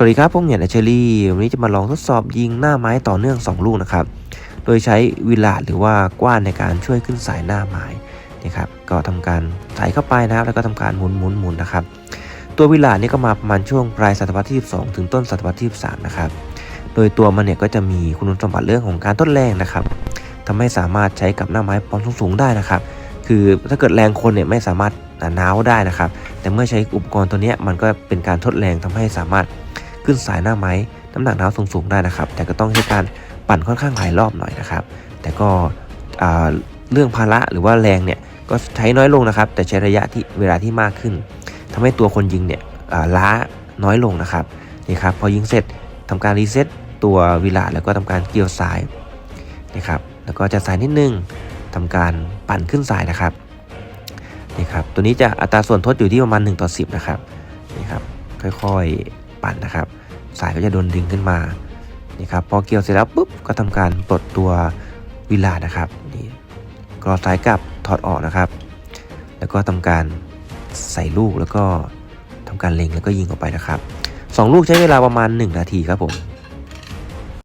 สวัสดีครับผมเหยียเชอรี่วันนี้จะมาลองทดสอบยิงหน้าไม้ต่อเนื่อง 2 ลูกนะครับ โดยใช้วิลาดหรือว่ากว้านในการช่วยขึ้นสายหน้าไม้นะครับก็ทำการใส่เข้าไปนะครับ แล้วก็ทำการหมุนหมุนหมุนนะครับ ตัววิลาดนี่ก็มาประมาณช่วงปลายศตวรรษที่ 12 ถึงต้นศตวรรษที่ 13 นะครับ โดยตัวมันเนี่ยก็จะมีคุณสมบัติเรื่องของการทดแรงนะครับทำให้สามารถใช้กับหน้าไม้ปอนสูงๆได้นะครับ คือถ้าเกิดแรงคนเนี่ยไม่สามารถหนาวได้นะครับ แต่เมื่อใช้อุปกรณ์ตัวเนี้ยมันก็เป็นการทดแรงทำให้สามารถ ขึ้นสายหน้าไม้น้ำหนักเท้าสูงๆได้นะครับ แต่ก็ต้องใช้การปั่นค่อนข้างหลายรอบหน่อยนะครับ แต่ก็เรื่องภาระหรือว่าแรงเนี่ยก็ใช้น้อยลงนะครับ แต่ใช้ระยะที่เวลาที่มากขึ้นทำให้ตัวคนยิงเนี่ยล้าน้อยลงนะครับนี่ครับพอยิงเสร็จทำการรีเซ็ตตัววิลาแล้วก็ทำการเกี่ยวสายนะครับแล้วก็จะสายนิดนึงทำการปั่นขึ้นสายนะครับนี่ครับตัวนี้จะอัตราส่วนทดอยู่ที่ประมาณ1ต่อ10นะครับนี่ครับค่อยๆ ปั่นนะครับ สายก็จะโดนดึงขึ้นมานี่ครับพอเกี่ยวเสร็จแล้วปุ๊บก็ทำการปลดตัววิลานะครับนี่กรอสายกลับถอดออกนะครับ แล้วก็ทำการใส่ลูกแล้วก็ทำการเล็งแล้วก็ยิงออกไปนะครับสองลูกใช้เวลาประมาณ 1 นาทีครับผม